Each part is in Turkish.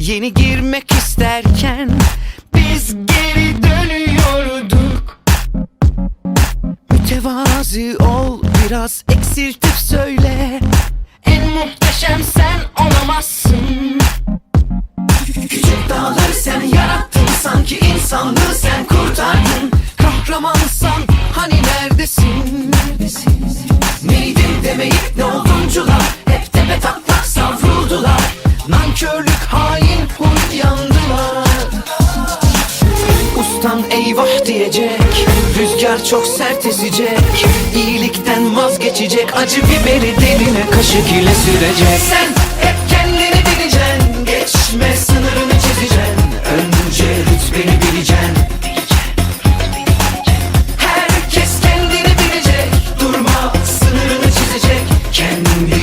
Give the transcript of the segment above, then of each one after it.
Yeni girmek isterken Biz geri dönüyorduk. Mütevazi ol biraz eksiltip söyle. En muhteşem sen olamazsın. Küçük dağları sen yarattın Sanki insanlığı sen kurtardın. Kahramansan hani neredesin? Neydim demeyip ne olduncular Ustam eyvah diyecek. Rüzgar çok sert esecek. İyilikten vazgeçecek. Acı biberi diline kaşık ile sürecek. Sen hep kendini bileceksin. Geçme sınırını çizeceksin. Önce rütbeni bileceksin. Herkes kendini bilecek. Durma sınırını çizecek. Kendi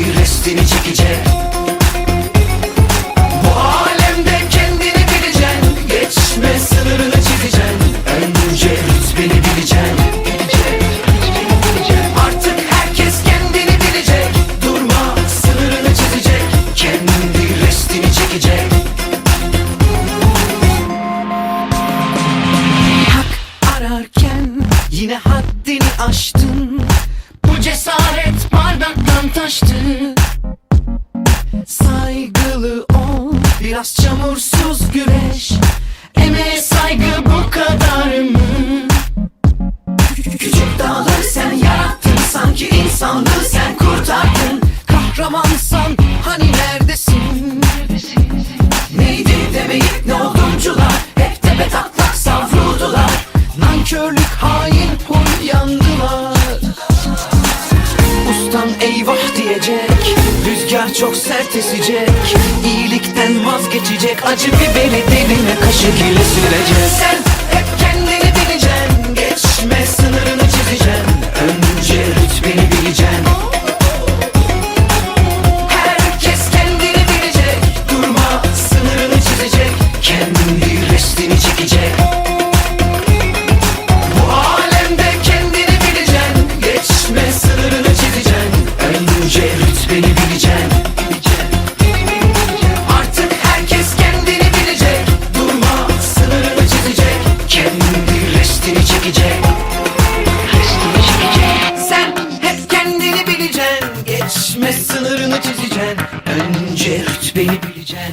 yine haddini aştın Bu cesaret bardaktan taştı Saygılı ol biraz çamursuz güreş Emeğe saygı bu kadar mı? Küçük dağları sen yarattın Sanki insanlığı sen kurtardın Kahramansan hani neredesin? Rüzgar çok sert esecek. İyilikten vazgeçecek. Acı biberi diline kaşık ile sürecek. Sen hep kendini kendini bileceksin Geçme